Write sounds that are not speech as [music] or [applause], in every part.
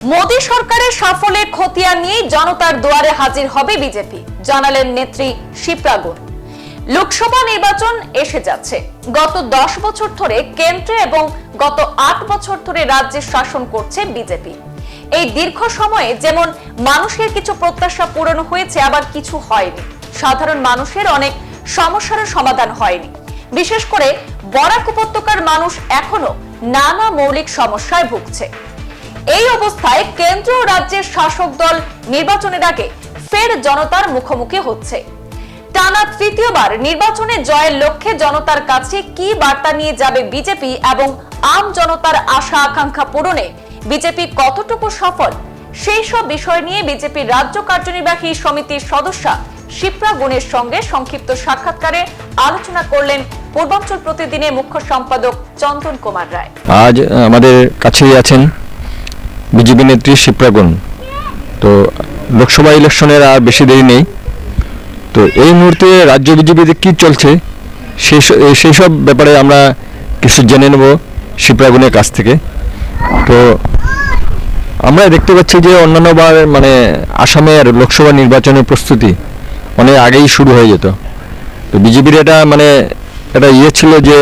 মোদী সরকারের সাফল্যের খতিয়ান নিয়ে জনতার দুয়ারে হাজির হবে বিজেপি। জানালেন নেত্রী শিপ্রা গুণ লোকসভা নির্বাচন এসে যাচ্ছে। গত দশ বছর ধরে কেন্দ্রে এবং গত আট বছর ধরে রাজ্যে শাসন করছে বিজেপি। এই দীর্ঘ সময়ে যেমন মানুষের কিছু প্রত্যাশা পূরণ হয়েছে, আবার কিছু হয়নি। সাধারণ মানুষের অনেক সমস্যার সমাধান হয়নি। বিশেষ করে বরাক উপত্যকার মানুষ এখনও নানা মৌলিক সমস্যায় ভুগছে। এই অবস্থায় কেন্দ্র রাজ্যের শাসক দল নির্বাচনের আগে ফের জনতার মুখোমুখি হচ্ছে। টানা তৃতীয়বার নির্বাচনে জয়ের লক্ষ্যে জনতার কাছে কি বার্তা নিয়ে যাবে বিজেপি এবং আম জনতার আশা আকাঙ্ক্ষা পূরণে বিজেপি কতটুকু সফল, সেই সব বিষয় নিয়ে বিজেপির রাজ্য কার্যনির্বাহী সমিতির সদস্যা শিপ্রা গুণের সঙ্গে সংক্ষিপ্ত সাক্ষাৎকারে আলোচনা করলেন পূর্বাঞ্চল প্রতিদিনের মুখ্য সম্পাদক চন্দন কুমার রায়। আজ আমাদের কাছেই আছেন বিজেপি নেত্রী শিপ্রাগুন তো লোকসভা ইলেকশনের আর বেশি দেরি নেই। তো এই মুহূর্তে রাজ্য বিজেপিতে কী চলছে, সেই সব ব্যাপারে আমরা কিছু জেনে নেব শিপ্রাগুনের কাছ থেকে। তো আমরা দেখতে পাচ্ছি যে অন্যান্যবার মানে আসামের লোকসভা নির্বাচনের প্রস্তুতি অনেক আগেই শুরু হয়ে যেত। তো বিজেপির এটা মানে এটা ইয়ে ছিল যে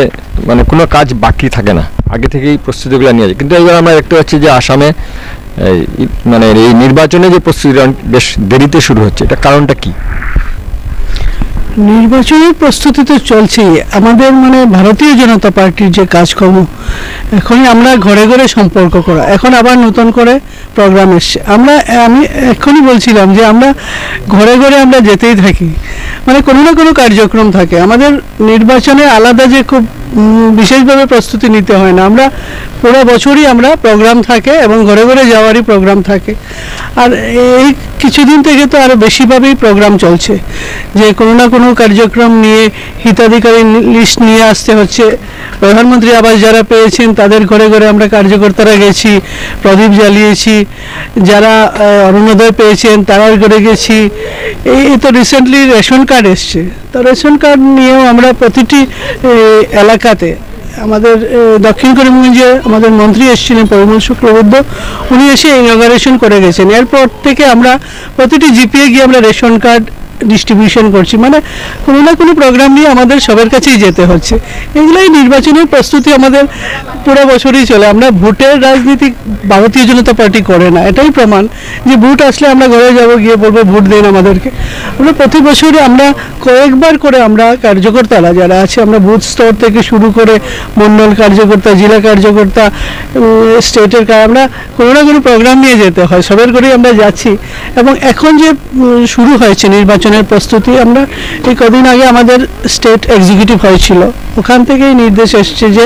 মানে কোনো কাজ বাকি থাকে না। আগে থেকেই প্রস্তুতিগুলো নিয়ে যায় কিন্তু এবার আমরা দেখতে পাচ্ছি যে আসামে মানে এই নির্বাচনে যে প্রস্তুতি বেশ দেরিতে শুরু হচ্ছে এটা কারণটা কি? নির্বাচনের প্রস্তুতি তো চলছেই। আমাদের মানে ভারতীয় জনতা পার্টির যে কাজকর্ম, এখনই আমরা ঘরে ঘরে সম্পর্ক করা। এখন আবার নতুন করে প্রোগ্রাম এসছে। আমরা, আমি এখনই বলছিলাম যে আমরা ঘরে ঘরে আমরা যেতেই থাকি। মানে কোনো না কোনো কার্যক্রম থাকে। আমাদের নির্বাচনে আলাদা যে খুব বিশেষভাবে প্রস্তুতি নিতে হয় না। আমরা পুরো বছরই আমরা প্রোগ্রাম থাকে এবং ঘরে ঘরে যাওয়ারই প্রোগ্রাম থাকে। আর এই কিছুদিন থেকে তো আরও বেশিভাবেই প্রোগ্রাম চলছে। যে কোনো না কোনো কার্যক্রম নিয়ে হিতাধিকারী লিস্ট নিয়ে আসতে হচ্ছে। প্রধানমন্ত্রী আবাস যারা পেয়েছেন, তাদের ঘরে ঘরে আমরা কার্যকর্তারা গেছি, প্রদীপ জ্বালিয়েছি। যারা অরুণোদয় পেয়েছেন, তারার ঘরে গেছি। এই তো রিসেন্টলি রেশন কার্ড এসছে। তো রেশন কার্ড নিয়েও আমরা প্রতিটি এলাকাতে আমাদের দক্ষিণ করিমগঞ্জে আমাদের মন্ত্রী এসেছিলেন পরিমল শুক্রবুদ্ধ উনি এসে ইনগারেশন করে গেছেন। এরপর থেকে আমরা প্রতিটি জিপিএ গিয়ে আমরা রেশন কার্ড ডিস্ট্রিবিউশন করছি। মানে কোনো না কোনো প্রোগ্রাম নিয়ে আমাদের সবার কাছেই যেতে হচ্ছে। এগুলোই নির্বাচনের প্রস্তুতি আমাদের পুরো বছরই চলে। আমরা ভোটের রাজনীতি ভারতীয় জনতা পার্টি করে না। এটাই প্রমাণ যে ভোট আসলে আমরা ঘরে যাব, গিয়ে বলব ভোট দেন আমাদেরকে। আমরা প্রতি বছরই আমরা কয়েকবার করে আমরা কার্যকর্তারা যারা আছে, আমরা বুথ স্তর থেকে শুরু করে মন্ডল কার্যকর্তা, জেলা কার্যকর্তা স্টেটের আমরা কোনো না কোনো প্রোগ্রাম নিয়ে যেতে হয়। সবের করেই আমরা যাচ্ছি। এবং এখন যে শুরু হয়েছে নির্বাচনের প্রস্তুতি আমরা এই কদিন আগে আমাদের স্টেট এক্সিকিউটিভ হয়েছিল। ওখান থেকেই নির্দেশ এসছে যে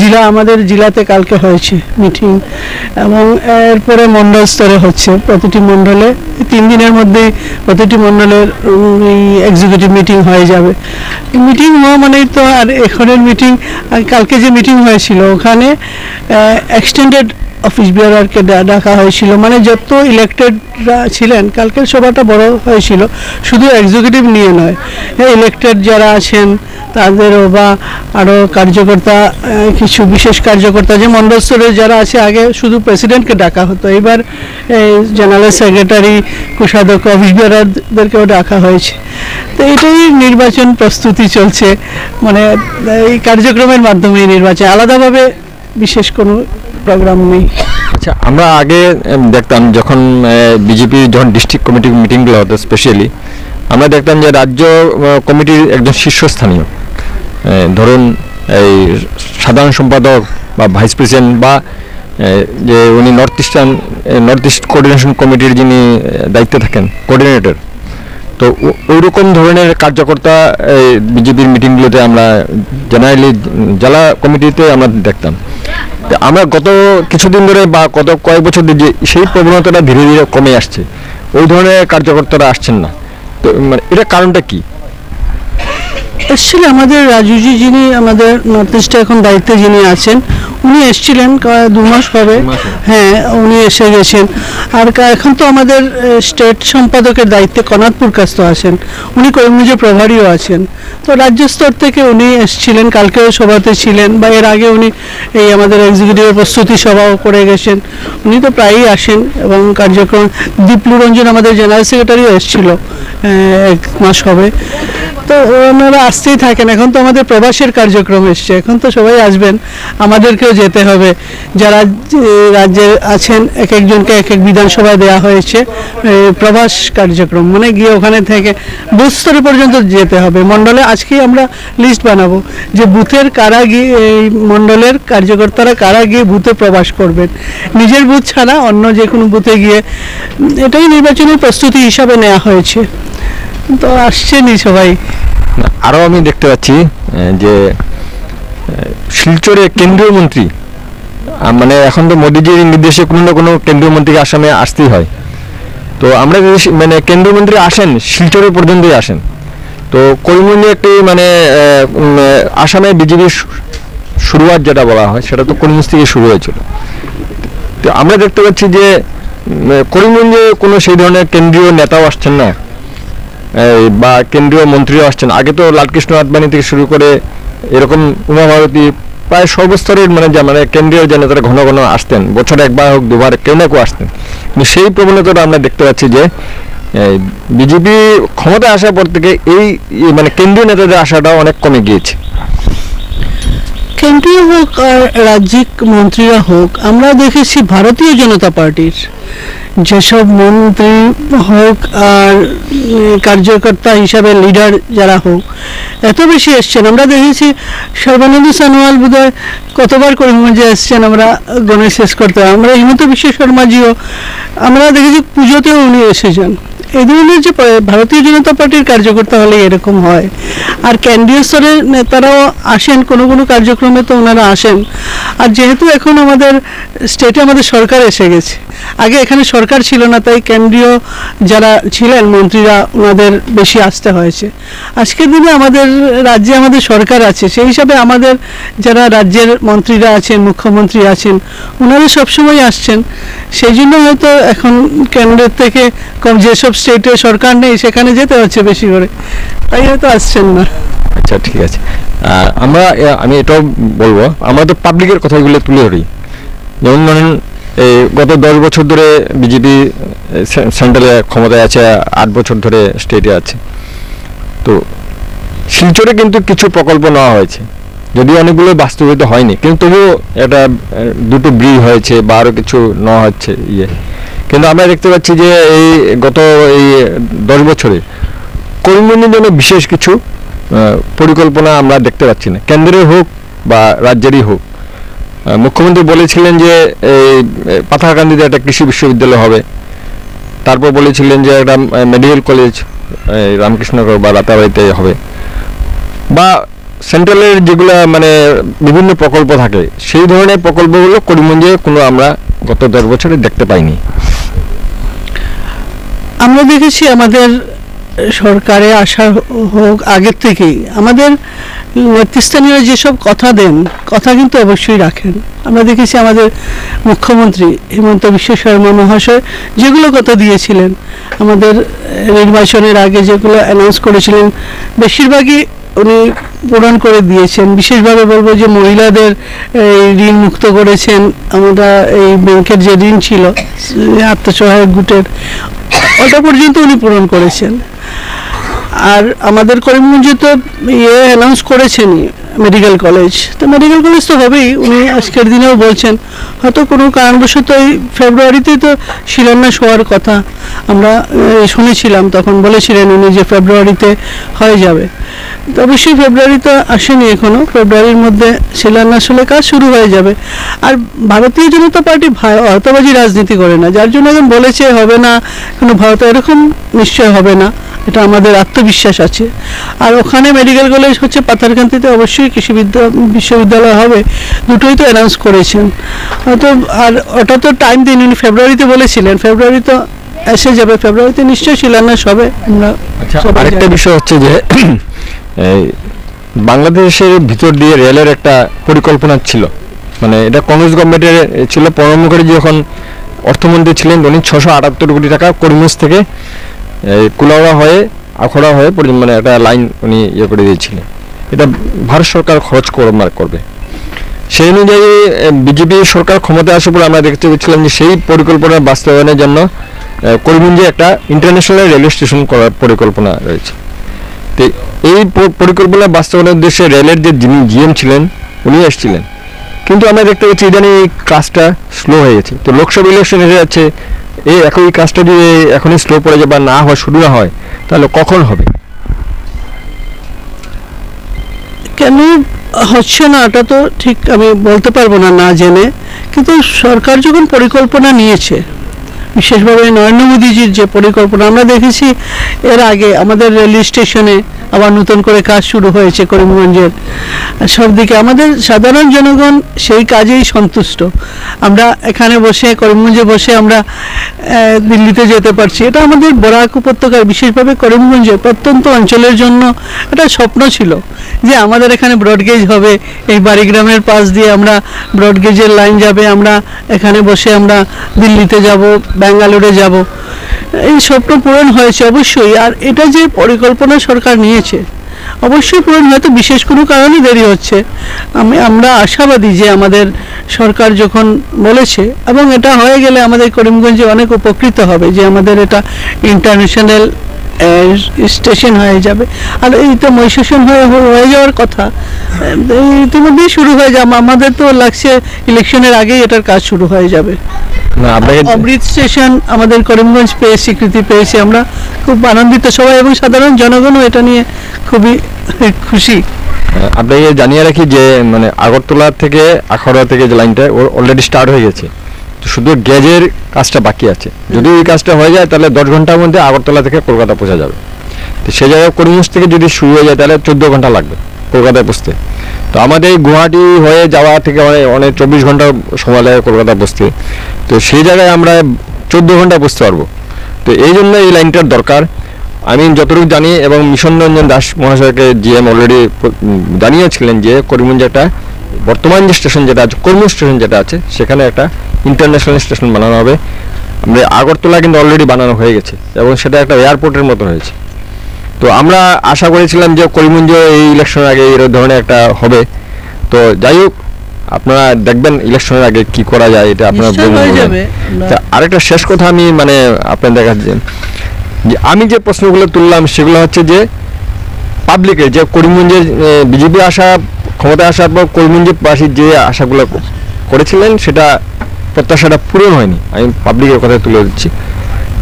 জেলা আমাদের জেলাতে কালকে হয়েছে মিটিং এবং এরপরে মণ্ডল স্তরে হচ্ছে। প্রতিটি মণ্ডলে এই তিন দিনের মধ্যেই প্রতিটি মণ্ডলের উম, এই এক্সিকিউটিভ মিটিং হয়ে যাবে। মিটিং হওয়া মানেই তো আর এখনের মিটিং কালকে যে মিটিং হয়েছিল ওখানে এক্সটেন্ডেড অফিস বিয়ারকে ডাকা হয়েছিল। মানে যত ইলেক্টেডরা ছিলেন, কালকের সভাটা বড় হয়েছিল, শুধু এক্সিকিউটিভ নিয়ে নয়। ইলেক্টেড যারা আছেন, তাদেরও বা আরও কার্যকর্তা কিছু বিশেষ কার্যকর্তা, যে মণ্ডল স্তরে যারা আছে, আগে শুধু প্রেসিডেন্টকে ডাকা হতো। এবার জেনারেল সেক্রেটারি কোষাধ্যক্ষ, অফিস বিয়ারদেরকেও ডাকা হয়েছে। তো এটাই নির্বাচন প্রস্তুতি চলছে। মানে এই কার্যক্রমের মাধ্যমে নির্বাচন। আলাদাভাবে বিশেষ কোনো প্রোগ্রাম নেই। আচ্ছা আমরা আগে দেখতাম যখন বিজেপি যখন ডিস্ট্রিক্ট কমিটি মিটিংগুলো হতো স্পেশালি আমরা দেখতাম যে রাজ্য কমিটির একজন শীর্ষস্থানীয়। ধরুন, এই সাধারণ সম্পাদক বা ভাইস প্রেসিডেন্ট বা যে উনি north eastern north east coordination কমিটির যিনি দায়িত্বে থাকেন কোঅর্ডিনেটর তো ওই রকম ধরনের কার্যকর্তা বিজেপির মিটিংগুলোতে আমরা জেনারেলি জেলা কমিটিতে আমরা দেখতাম। তো আমরা গত কিছুদিন ধরে বা গত কয়েক বছর ধরে যে সেই প্রবণতাটা ধীরে ধীরে কমে আসছে। ওই ধরনের কার্যকর্তারা আসছেন না। তো মানে এটা কারণটা কি? অ্যাকচুয়ালি আমাদের রাজুজি যিনি আমাদের নর্থ ইস্টে এখন দায়িত্বে যিনি আছেন উনি এসেছিলেন দু মাস হবে। হবে। হ্যাঁ উনি এসে গেছেন। আর এখন তো আমাদের স্টেট সম্পাদকের দায়িত্বে কনাথপুর কাস্ত আছেন। উনি করিমগঞ্জের প্রভারীও আছেন। তো রাজ্য স্তর থেকে উনি এসেছিলেন কালকেও সভাতে ছিলেন বা এর আগে উনি এই আমাদের এক্সিকিউটিভের প্রস্তুতি সভাও করে গেছেন। উনি তো প্রায়ই আসেন এবং কার্যক্রম দীপলু রঞ্জন আমাদের জেনারেল সেক্রেটারিও এসেছিল এক মাস হবে। তো ওনারা আসতেই থাকেন। এখন তো আমাদের প্রবাসের কার্যক্রম এসছে। এখন তো সবাই আসবেন। আমাদেরকেও যেতে হবে। যারা রাজ্যে আছেন, এক একজনকে এক এক বিধানসভায় দেওয়া হয়েছে প্রবাস কার্যক্রম। মানে গিয়ে ওখানে থেকে বুথ স্তরে পর্যন্ত যেতে হবে। মণ্ডলে আজকেই আমরা লিস্ট বানাবো যে বুথের কারা গিয়ে, এই মণ্ডলের কার্যকর্তারা কারা গিয়ে বুথে প্রবাস করবেন। নিজের বুথ ছাড়া অন্য যে কোনো বুথে গিয়ে, এটাই নির্বাচনের প্রস্তুতি হিসাবে নেওয়া হয়েছে। তো আসছেনি সবাই। আরও আমি দেখতে পাচ্ছি যে শিলচরে কেন্দ্রীয় মন্ত্রী মানে এখন তো মোদিজির নির্দেশে কোনো না কোনো কেন্দ্রীয় মন্ত্রীকে আসামে আসতেই হয়। তো আমরা মানে কেন্দ্রীয় মন্ত্রী আসেন, শিলচরে পর্যন্তই আসেন, তো করিমগঞ্জে একটি মানে আসামে বিজেপির শুরুয়াত যেটা বলা হয়, সেটা তো করিমগঞ্জ থেকে শুরু হয়েছিল। তো আমরা দেখতে পাচ্ছি যে করিমগঞ্জে কোনো সেই ধরনের কেন্দ্রীয় নেতাও আসছেন না। বা কেন্দ্রীয় মন্ত্রীও আসছেন। আগে তো লালকৃষ্ণ আদবানি থেকে শুরু করে এরকম উমা ভারতী প্রায় সর্বস্তরের মানে যা মানে কেন্দ্রীয় যে নেতারা ঘন ঘন আসতেন, বছরে একবার হোক, দুবার, কেউ না কেউ আসতেন। কিন্তু সেই প্রবণতাটা আমরা দেখতে পাচ্ছি যে বিজেপি ক্ষমতায় আসার পর থেকে এই মানে কেন্দ্রীয় নেতাদের আসাটা অনেক কমে গিয়েছে। কেন্দ্রীয় হোক আর রাজ্যিক মন্ত্রীরা হোক, আমরা দেখেছি ভারতীয় জনতা পার্টির যেসব মন্ত্রী হোক আর কার্যকর্তা হিসাবে লিডার যারা হোক, এত বেশি এসছেন। আমরা দেখেছি সর্বানন্দ সোনোয়াল বোধহয় কতবার করিমগঞ্জে এসছেন আমরা গণেশ শেষ করতে। আমরা হিমন্ত বিশ্ব শর্মাজিও আমরা দেখেছি পুজোতেও উনি এসেছেন। এই ধরনের যে ভারতীয় জনতা পার্টির কার্যকর্তা হলে এরকম হয়। আর কেন্দ্রীয় স্তরের নেতারাও আসেন, কোনো কোনো কার্যক্রমে তো ওনারা আসেন। আর যেহেতু এখন আমাদের স্টেটে আমাদের সরকার এসে গেছে, আগে এখানে সরকার ছিল না, তাই কেন্দ্রীয় যারা ছিলেন, মন্ত্রীরা ওনাদের বেশি আসতে হয়েছে। আজকের দিনে আমাদের রাজ্যে আমাদের সরকার আছে, সেই হিসাবে আমাদের যারা রাজ্যের মন্ত্রীরা আছেন, মুখ্যমন্ত্রী আছেন, ওনারা সবসময় আসছেন। সেই জন্য হয়তো এখন কেন্দ্রের থেকে কম, যেসব স্টেটে সরকার নেই সেখানে যেতে হচ্ছে বেশি করে। তাই হয়তো আসছেন না। আচ্ছা ঠিক আছে। আমরা আমি এটাও বলব আমরা তো পাবলিকের কথাগুলো তুলে ধরি। যেমন ধরেন এই গত দশ বছর ধরে বিজেপি সেন্ট্রালে ক্ষমতায় আছে আট বছর ধরে স্টেটে আছে। তো শিলচরে কিন্তু কিছু প্রকল্প নেওয়া হয়েছে। যদিও অনেকগুলো বাস্তবায়িত হয়নি কিন্তু তবুও আহ, দুটো ব্রিজ হয়েছে বা আরও কিছু নেওয়া হচ্ছে ইয়ে। কিন্তু আমরা দেখতে পাচ্ছি যে এই গত এই দশ বছরে করিমগঞ্জের জন্য বিশেষ কিছু পরিকল্পনা আমরা দেখতে পাচ্ছি না। কেন্দ্রের হোক বা রাজ্যেরই হোক। মুখ্যমন্ত্রী বলেছিলেন যে এই এ, পাথারকান্দিতে একটা কৃষি বিশ্ববিদ্যালয় হবে। তারপর বলেছিলেন যে একটা মেডিকেল কলেজ রামকৃষ্ণনগর বা রাতাবাড়িতে হবে। বা সেন্ট্রালের যেগুলো মানে বিভিন্ন প্রকল্প থাকে সেই ধরনের প্রকল্পগুলো করিমগঞ্জে কোনো আমরা গত দশ বছরে দেখতে পাইনি। আমরা দেখেছি আমাদের সরকারে আসার হোক আগের থেকেই, আমাদের নেতৃস্থানীয় যেসব কথা দেন, কথা কিন্তু অবশ্যই রাখেন। আমরা দেখেছি আমাদের মুখ্যমন্ত্রী হিমন্ত বিশ্ব শর্মা মহাশয় যেগুলো কথা দিয়েছিলেন, আমাদের নির্বাচনের আগে যেগুলো অ্যানাউন্স করেছিলেন, বেশিরভাগই উনি পূরণ করে দিয়েছেন। বিশেষভাবে বলব যে মহিলাদের এই ঋণ মুক্ত করেছেন, আমরা এই ব্যাংকের যে ঋণ ছিল, আত্মসহায়ক গুটের ওটা পর্যন্ত উনি পূরণ করেছেন। আর আমাদের করিমগঞ্জে তো ইয়ে অ্যানাউন্স করেছেনই মেডিকেল কলেজ তো মেডিকেল কলেজ তো হবেই, উনি আজকের দিনেও বলছেন। হয়তো কোনো কারণবশত এই ফেব্রুয়ারিতেই তো শিলান্যাস হওয়ার কথা আমরা শুনেছিলাম, তখন বলেছিলেন উনি যে ফেব্রুয়ারিতে হয়ে যাবে। অবশ্যই ফেব্রুয়ারি তো আসেনি এখনও। ফেব্রুয়ারির মধ্যে শিলান্যাস হলে কাজ শুরু হয়ে যাবে। আর ভারতীয় জনতা পার্টি ভারতবাজি রাজনীতি করে না, যার জন্য এখন বলেছে হবে না, কোনো ভারত এরকম নিশ্চয় হবে না, এটা আমাদের আত্মবিশ্বাস আছে। আর ওখানে মেডিকেল কলেজ হচ্ছে পাথারকান্তিতে অবশ্যই কৃষি বিদ্যা বিশ্ববিদ্যালয় হবে, দুটোই তো অ্যানাউন্স করেছেন। হয়তো আর ওটা তো টাইম দিন উনি ফেব্রুয়ারিতে বলেছিলেন, ফেব্রুয়ারি তো এসে যাবে ফেব্রুয়ারিতে নিশ্চয়ই শিলান্যাস হবে। আমরা আচ্ছা আরেকটা বিষয় হচ্ছে যে [clears throat] বাংলাদেশের ভিতর দিয়ে রেলের একটা পরিকল্পনা ছিল। মানে এটা কংগ্রেস গভর্নমেন্টের ছিল প্রণব মুখার্জি যখন অর্থমন্ত্রী ছিলেন উনি ছশো আটাত্তর কোটি টাকা করিমগঞ্জ থেকে এই কুলাউড়া হয়ে আখড়া হয়ে মানে একটা লাইন উনি ইয়ে করে দিয়েছিলেন। এটা ভারত সরকার খরচ কর- করবে। সেই অনুযায়ী বিজেপি সরকার ক্ষমতায় আসার পর আমরা দেখতে পেয়েছিলাম যে সেই পরিকল্পনা বাস্তবায়নের জন্য করিমগঞ্জে একটা ইন্টারন্যাশনাল রেলওয়ে স্টেশন করার পরিকল্পনা রয়েছে। তো এই পরিকল্পনা বাস্তবায়নের উদ্দেশ্যে রেলের যে যিনি জিএম ছিলেন উনি এসেছিলেন। কিন্তু আমরা দেখতে পাচ্ছি ইদানিং এই কাজটা স্লো হয়ে গেছে। তো লোকসভা ইলেকশন এসে যাচ্ছে, এই এখন এই কাজটা যদি এখনই স্লো পড়ে যায় বা না হয় শুরু না হয়, তাহলে কখন হবে? কেন? হচ্ছে না, এটা তো ঠিক আমি বলতে পারব না না জেনে। কিন্তু সরকার যখন পরিকল্পনা নিয়েছে বিশেষভাবে নরেন্দ্র মোদীজির যে পরিকল্পনা, আমরা দেখেছি এর আগে আমাদের রেল স্টেশনে আবার নতুন করে কাজ শুরু হয়েছে করিমগঞ্জের। সব দিকে আমাদের সাধারণ জনগণ সেই কাজেই সন্তুষ্ট। আমরা এখানে বসে, করিমগঞ্জে বসে আমরা দিল্লিতে যেতে পারছি। এটা আমাদের বরাক উপত্যকার বিশেষভাবে করিমগঞ্জের প্রত্যন্ত অঞ্চলের জন্য এটা স্বপ্ন ছিল যে আমাদের এখানে ব্রডগেজ হবে। এই বাড়িগ্রামের পাশ দিয়ে আমরা ব্রডগেজের লাইন যাবে, আমরা এখানে বসে আমরা দিল্লিতে যাব ব্যাঙ্গালোরে যাব। এই স্বপ্ন পূরণ হয়েছে অবশ্যই, আর এটা যে পরিকল্পনা সরকার নিয়েছে, অবশ্যই পূরণ হয়তো বিশেষ কোনো কারণে দেরি হচ্ছে। আমি, আমরা আশাবাদী যে আমাদের সরকার যখন বলেছে, এবং এটা হয়ে গেলে আমাদের করিমগঞ্জে অনেক উপকৃত হবে, যে আমাদের এটা ইন্টারন্যাশনাল স্টেশন হয়ে যাবে। আর এই তো মহিষাসন হয়ে হয়ে যাওয়ার কথা ইতিমধ্যেই শুরু হয়ে যাবে। আমাদের তো লাগছে ইলেকশনের আগেই এটার কাজ শুরু হয়ে যাবে। অমৃত স্টেশন আমাদের করিমগঞ্জ পেয়ে স্বীকৃতি পেয়েছে আমরা। খুব আনন্দিত সবাই এবং সাধারণ জনগণও এটা নিয়ে খুবই খুশি। আপনাকে জানিয়ে রাখি যে মানে আগরতলা থেকে আখাউড়া থেকে যে লাইনটা অলরেডি স্টার্ট হয়ে গেছে। তো শুধু গেজের কাজটা বাকি আছে। যদি এই কাজটা হয়ে যায় তাহলে দশ ঘণ্টার মধ্যে আগরতলা থেকে কলকাতা পৌঁছা যাবে। তো সে জায়গায় করিমগঞ্জ থেকে যদি শুরু হয়ে যায় তাহলে চোদ্দ ঘণ্টা লাগবে কলকাতায় পৌঁছতে। তো আমাদের গুয়াহাটি হয়ে যাওয়া থেকে অনেক অনেক চব্বিশ ঘণ্টা সময় লাগে কলকাতা বসতে। তো সেই জায়গায় আমরা চোদ্দ ঘণ্টা বসতে পারব। তো এই জন্য এই লাইনটার দরকার। আমি যতটুকু জানি এবং মিশন রঞ্জন দাস মহাশয়কে জিএম অলরেডি জানিয়েছিলেন যে করিমগঞ্জে একটা বর্তমান যে স্টেশন যেটা আছে, কর্ম স্টেশন যেটা আছে, সেখানে একটা ইন্টারন্যাশনাল স্টেশন বানানো হবে। আমরা আগরতলা কিন্তু অলরেডি বানানো হয়ে গেছে এবং সেটা একটা এয়ারপোর্টের মতো হয়েছে। তো আমরা আশা করেছিলাম যে করিমগঞ্জ এই ইলেকশনের আগে এই ধরনের একটা হবে। তো যাই হোক আপনারা দেখবেন ইলেকশনের আগে কি করা যায় এটা আপনারা হয়ে আরেকটা শেষ কথা আমি মানে আপনার দেখাচ্ছি যে আমি যে প্রশ্নগুলো তুললাম সেগুলো হচ্ছে যে পাবলিকের যে করিমগঞ্জে বিজেপি আসা ক্ষমতায় আসার পর করিমগঞ্জবাসী যে আশাগুলো করেছিলেন সেটা প্রত্যাশাটা পূরণ হয়নি। আমি পাবলিকের কথা তুলে দিচ্ছি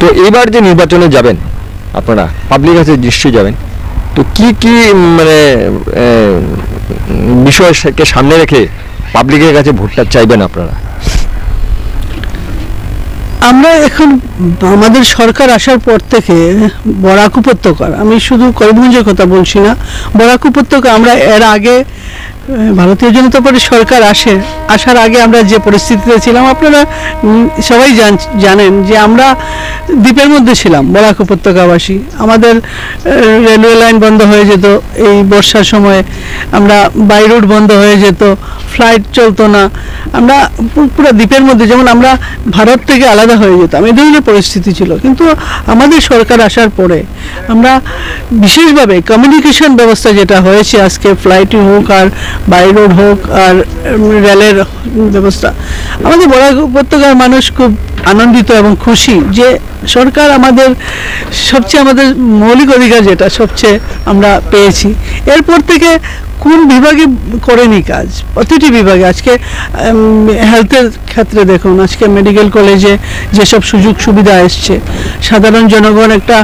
তো এইবার যে নির্বাচনে যাবেন আপনারা পাবলিক কাছে নিশ্চয়ই যাবেন। তো কি কি মানে বিষয়কে সামনে রেখে পাবলিকের কাছে ভোটটা চাইবেন আপনারা? আমরা এখন আমাদের সরকার আসার পর থেকে বরাক উপত্যকার, আমি শুধু করিমগঞ্জের কথা বলছি না, বরাক উপত্যকা আমরা এর আগে ভারতীয় জনতা পার্টির সরকার আসে, আসার আগে আমরা যে পরিস্থিতিতে ছিলাম, আপনারা সবাই জান- জানেন যে আমরা দ্বীপের মধ্যে ছিলাম, বরাক উপত্যকাবাসী। আমাদের রেলওয়ে লাইন বন্ধ হয়ে যেত, এই বর্ষার সময়ে আমরা বাই রোড বন্ধ হয়ে যেত ফ্লাইট চলতো না। আমরা পুরো দ্বীপের মধ্যে, যেমন আমরা ভারত থেকে আলাদা হয়ে যেতাম, এই ধরনের পরিস্থিতি ছিল। কিন্তু আমাদের সরকার আসার পরে আমরা বিশেষভাবে কমিউনিকেশন ব্যবস্থা যেটা হয়েছে আজকে ফ্লাইট হোক আর বাই রোড হোক আর রেলের ব্যবস্থা। আমাদের বরাক উপত্যকার মানুষ খুব আনন্দিত এবং খুশি যে সরকার আমাদের সবচেয়ে আমাদের মৌলিক অধিকার যেটা, সবচেয়ে আমরা পেয়েছি। এরপর থেকে কোন বিভাগে করেনি কাজ? প্রতিটি বিভাগে। আজকে হেলথের ক্ষেত্রে দেখুন, আজকে মেডিকেল কলেজে যেসব সুযোগ সুবিধা এসছে, সাধারণ জনগণ একটা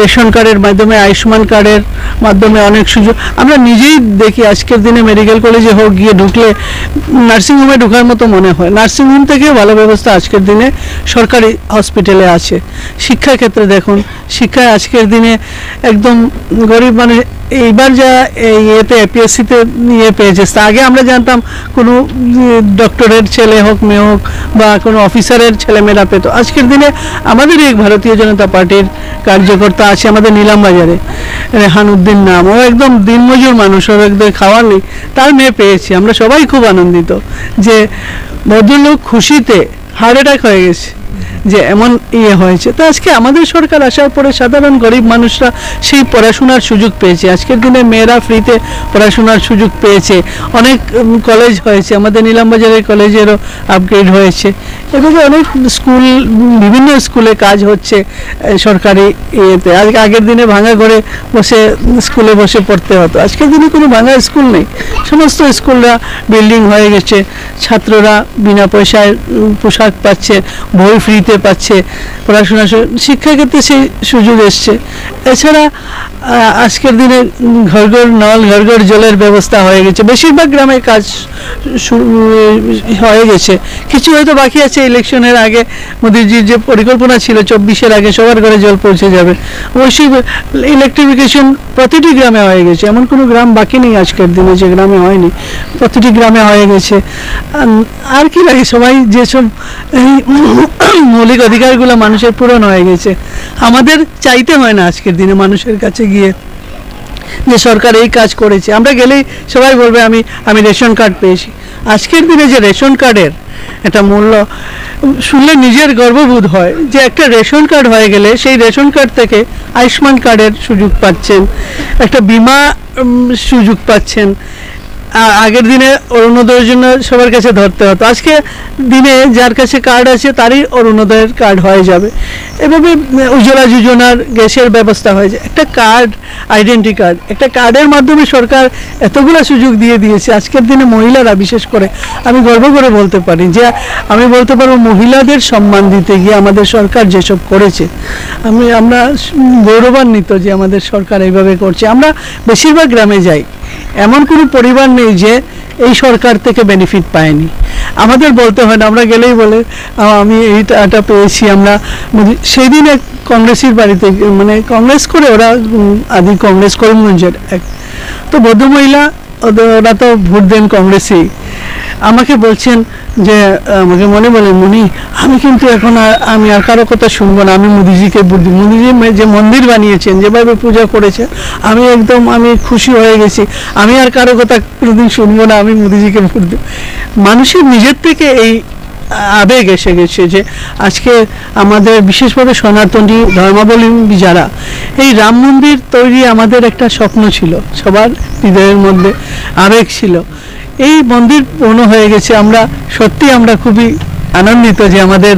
রেশন কার্ডের মাধ্যমে, আয়ুষ্মান কার্ডের মাধ্যমে অনেক সুযোগ, আমরা নিজেই দেখি আজকের দিনে মেডিকেল কলেজে হোক, গিয়ে ঢুকলে নার্সিংহোমে ঢোকার মতো মনে হয়। নার্সিংহোম থেকেও ভালো ব্যবস্থা আজকের দিনে সরকারি হসপিটালে আছে। শিক্ষার ক্ষেত্রে দেখুন শিক্ষায় আজকের দিনে একদম গরিব মানে এইবার যা এই ইয়েতে এপিএসসিতে ইয়ে পেয়েছে আগে আমরা জানতাম, কোনো ডক্টরের ছেলে হোক মেয়ে হোক বা কোনো অফিসারের ছেলেমেয়েরা পেত। আজকের দিনে আমাদের এই ভারতীয় জনতা পার্টির কার্যকর্তা আছে আমাদের নিলাম বাজারে রেহান উদ্দিন নাম। ও একদম দিনমজুর মানুষ ওর একদম খাওয়ার নেই। তার মেয়ে পেয়েছি। আমরা সবাই খুব আনন্দিত যে ভদ্রলোক খুশিতে হার্ট অ্যাটাক হয়ে গেছে। যে এমন ইয়ে হয়েছে। তো আজকে আমাদের সরকার আসার পরে সাধারণ গরিব মানুষরা সেই পড়াশোনার সুযোগ পেয়েছে। আজকের দিনে মেয়েরা ফ্রিতে পড়াশোনার সুযোগ পেয়েছে। অনেক কলেজ হয়েছে। আমাদের নিলামবাজারের কলেজেরও আপগ্রেড হয়েছে। এভাবে অনেক স্কুল বিভিন্ন স্কুলে কাজ হচ্ছে সরকারি ইয়েতে। আজকে আগের দিনে ভাঙা ঘরে বসে স্কুলে বসে পড়তে হতো। আজকের দিনে কোনো ভাঙা স্কুল নেই। সমস্ত স্কুলরা বিল্ডিং হয়ে গেছে। ছাত্ররা বিনা পয়সায় পোশাক পাচ্ছে, বই ফ্রিতে পাচ্ছে, পড়াশোনা শিক্ষাক্ষেত্রে সেই সুযোগ এসছে। এছাড়া আজকের দিনে ঘর ঘর নল ঘর ঘর জলের ব্যবস্থা হয়ে গেছে। বেশিরভাগ গ্রামে কাজ হয়ে গেছে। কিছু হয়তো বাকি আছে, ইলেকশনের আগে মোদিজির যে পরিকল্পনা ছিল, চব্বিশের আগে সবার ঘরে জল পৌঁছে যাবে। অবশ্যই ইলেকট্রিফিকেশন প্রতিটি গ্রামে হয়ে গেছে। এমন কোনো গ্রাম বাকি নেই আজকের দিনে যে গ্রামে হয়নি। প্রতিটি গ্রামে হয়ে গেছে। আর কি লাগে? সবাই যেসব মৌলিক অধিকারগুলো মানুষের পূরণ হয়ে গেছে। আমাদের চাইতে হয় না আজকের দিনে মানুষের কাছে গিয়ে যে সরকার এই কাজ করেছে। আমরা গেলেই সবাই বলবে, আমি আমি রেশন কার্ড পেয়েছি। আজকের দিনে যে রেশন কার্ডের একটা মূল্য, শুনলে নিজের গর্ববোধ হয় যে একটা রেশন কার্ড হয়ে গেলে সেই রেশন কার্ড থেকে আয়ুষ্মান কার্ডের সুযোগ পাচ্ছেন। একটা বিমা সুযোগ পাচ্ছেন। আগের দিনে অরুণোদয়ের জন্য সবার কাছে ধরতে হতো। আজকে দিনে যার কাছে কার্ড আছে, তারই অরুণোদয়ের কার্ড হয়ে যাবে। এভাবে উজ্জ্বলা যোজনার গ্যাসের ব্যবস্থা হয়েছে একটা কার্ড আইডেন্টি কার্ড একটা কার্ডের মাধ্যমে সরকার এতগুলো সুযোগ দিয়ে দিয়েছে। আজকের দিনে মহিলারা, বিশেষ করে আমি গর্ব করে বলতে পারি যে, আমি বলতে পারব মহিলাদের সম্মান দিতে গিয়ে আমাদের সরকার যেসব করেছে, আমি, আমরা গৌরবান্বিত যে আমাদের সরকার এইভাবে করছে। আমরা বেশিরভাগ গ্রামে যাই। এমন কোনো পরিবার নেই যে এই সরকার থেকে বেনিফিট পায়নি। আমাদের বলতে হয় না, আমরা গেলেই বলে আমি এই টাকাটা পেয়েছি, আমরা মোদি-" সেই দিন এক কংগ্রেসের বাড়িতে মানে কংগ্রেস করে ওরা আদি কংগ্রেস করিমগঞ্জের এক। তো ভদ্রমহিলা ওরা তো ভোট দেন কংগ্রেসেই। আমাকে বলছেন যে আমাকে মনে বলে, মুনি, আমি কিন্তু এখন আর, আমি আর কারও কথা শুনব না। আমি মোদিজিকে দিই মোদিজি যে মন্দির বানিয়েছেন যেভাবে পূজা করেছেন আমি একদম, আমি খুশি হয়ে গেছি। আমি আর কারও কথা কোনোদিন শুনব না, আমি মোদিজিকে দিই মানুষের নিজের থেকে এই আবেগ এসে গেছে যে, আজকে আমাদের বিশেষভাবে সনাতনী ধর্মাবলম্বী যারা, এই রাম মন্দির তৈরি আমাদের একটা স্বপ্ন ছিল। সবার হৃদয়ের মধ্যে আবেগ ছিল। এই মন্দির পূর্ণ হয়ে গেছে। আমরা সত্যি আমরা খুবই আনন্দিত যে আমাদের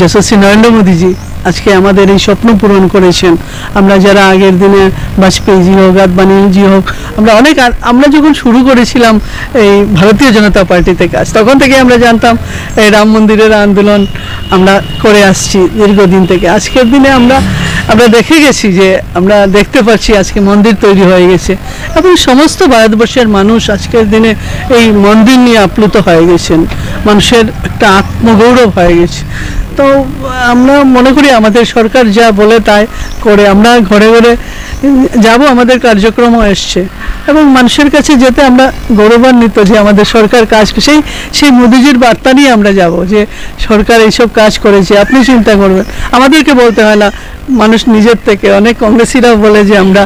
যশস্বী নরেন্দ্র মোদীজি আজকে আমাদের এই স্বপ্ন পূরণ করেছেন। আমরা যারা আগের দিনে বাজপেয়ীজি হোক, আদবানিজি হোক, আমরা অনেক আমরা যখন শুরু করেছিলাম এই ভারতীয় জনতা পার্টিতে কাজ তখন থেকে আমরা জানতাম, এই রাম মন্দিরের আন্দোলন আমরা করে আসছি দীর্ঘদিন থেকে। আজকের দিনে আমরা আমরা দেখে গেছি যে আমরা দেখতে পাচ্ছি আজকে মন্দির তৈরি হয়ে গেছে। এবং সমস্ত ভারতবর্ষের মানুষ আজকের দিনে এই মন্দির নিয়ে আপ্লুত হয়ে গেছেন। মানুষের একটা আত্মগৌরব হয়ে গেছে। তো, আমরা মনে করি আমাদের সরকার যা বলে তাই করে, আমরা ঘরে ঘরে যাব, আমাদের কার্যক্রমও এসছে। এবং মানুষের কাছে যেতে আমরা গৌরবান্বিত যে আমাদের সরকার কাজ সেই সেই মোদিজির বার্তা নিয়ে আমরা যাব যে সরকার এইসব কাজ করেছে, আপনি চিন্তা করবেন। আমাদেরকে বলতে হয় না, মানুষ নিজের থেকে, অনেক কংগ্রেসিরাও বলে যে আমরা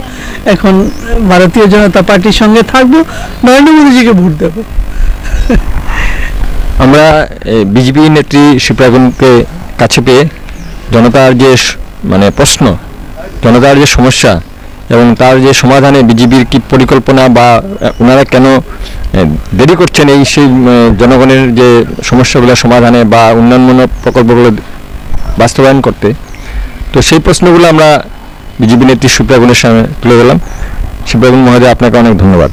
এখন ভারতীয় জনতা পার্টির সঙ্গে থাকব, নরেন্দ্র মোদীজিকে ভোট দেবো। আমরা বিজেপি নেত্রী শিপ্রাগুনকে কাছে পেয়ে জনতার যে মানে প্রশ্ন, জনতার যে সমস্যা এবং তার যে সমাধানে বিজেপির কি পরিকল্পনা বা ওনারা কেন দেরি করছেন এই সেই জনগণের যে সমস্যাগুলো সমাধানে বা উন্নয়নমূলক প্রকল্পগুলো বাস্তবায়ন করতে, তো সেই প্রশ্নগুলো আমরা বিজেপি নেত্রী সুপ্রাগুনের সামনে তুলে দিলাম সুপ্রাগুন মহোদয়, আপনাকে অনেক ধন্যবাদ।